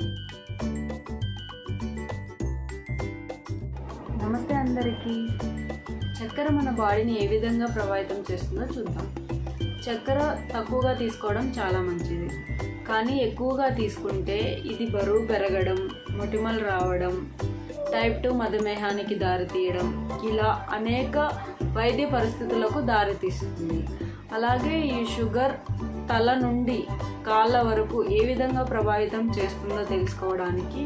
నమస్తే అందరికీ. చక్కెర మన బాడీని ఏ విధంగా ప్రభావితం చేస్తుందో చూద్దాం. చక్కెర తక్కువగా తీసుకోవడం చాలా మంచిది. కానీ ఎక్కువగా తీసుకుంటే ఇది బరువు పెరగడం మొటిమలు రావడం టైప్ టూ మధుమేహానికి దారితీయడం ఇలా అనేక వైద్య పరిస్థితులకు దారితీస్తుంది అలాగే ఈ షుగర్ తల నుండి కాళ్ళ వరకు ఏ విధంగా ప్రభావితం చేస్తుందో తెలుసుకోవడానికి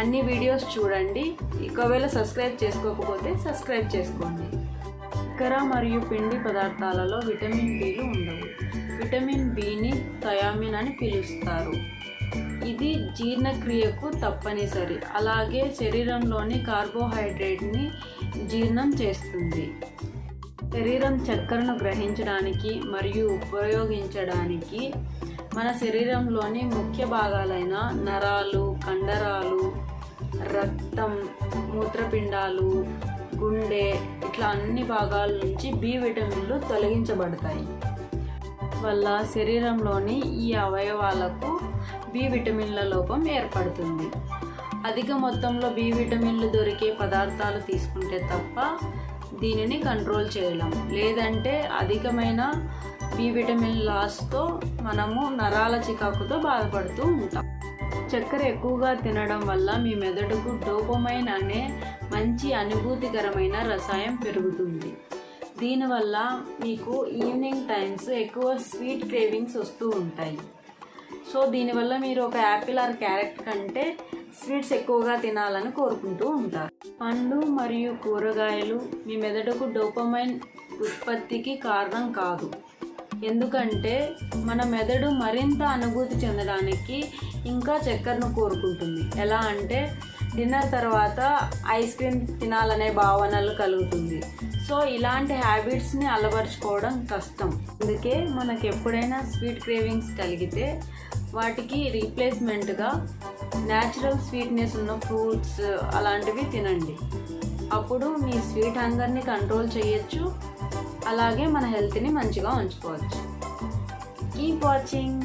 అన్ని వీడియోస్ చూడండి. ఒకవేళ సబ్స్క్రైబ్ చేసుకోకపోతే సబ్స్క్రైబ్ చేసుకోండి. చక్కెర మరియు పిండి పదార్థాలలో విటమిన్ బిలు ఉండవు. విటమిన్ బిని థయామిన్ అని పిలుస్తారు. ఇది జీర్ణక్రియకు తప్పనిసరి. అలాగే శరీరంలోని కార్బోహైడ్రేట్ని జీర్ణం చేస్తుంది. శరీరం చక్కెరను గ్రహించడానికి మరియు ఉపయోగించడానికి మన శరీరంలోని ముఖ్య భాగాలైన నరాలు కండరాలు రక్తం మూత్రపిండాలు గుండె ఇట్లా అన్ని భాగాల నుంచి బి విటమిన్లు తొలగించబడతాయి. వల్ల శరీరంలోని ఈ అవయవాలకు బి విటమిన్ల లోపం ఏర్పడుతుంది. అధిక మొత్తంలో బి విటమిన్లు దొరికే పదార్థాలు తీసుకుంటే తప్ప దీనిని కంట్రోల్ చేయలేం. లేదంటే అధికమైన బి విటమిన్ లాస్తో మనము నరాల చికాకుతో బాధపడుతూ ఉంటాం. చక్కెర ఎక్కువగా తినడం వల్ల మీ మెదడుకు డోపమైన్ అనే మంచి అనుభూతికరమైన రసాయం పెరుగుతుంది. దీనివల్ల మీకు ఈవినింగ్ టైమ్స్ ఎక్కువ స్వీట్ క్రేవింగ్స్ వస్తూ ఉంటాయి. సో దీనివల్ల మీరు ఒక యాపిల్ ఆర్ క్యారెట్ కంటే స్వీట్స్ ఎక్కువగా తినాలని కోరుకుంటూ ఉంటారు. పండ్లు మరియు కూరగాయలు మీ మెదడుకు డోపమైన్ ఉత్పత్తికి కారణం కాదు. ఎందుకంటే మన మెదడు మరింత అనుభూతి చెందడానికి ఇంకా చక్కెరను కోరుకుంటుంది. ఎలా అంటే డిన్నర్ తర్వాత ఐస్ క్రీమ్ తినాలనే భావనలు కలుగుతుంది. సో ఇలాంటి హ్యాబిట్స్ని అలవరుచుకోవడం కష్టం. అందుకే మనకు ఎప్పుడైనా స్వీట్ క్రేవింగ్స్ కలిగితే వాటికి రీప్లేస్మెంట్గా న్యాచురల్ స్వీట్నెస్ ఉన్న ఫ్రూట్స్ అలాంటివి తినండి. అప్పుడు మీ స్వీట్ హంగర్ని కంట్రోల్ చేయొచ్చు. అలాగే మన హెల్త్ని మంచిగా ఉంచుకోవచ్చు. Keep watching.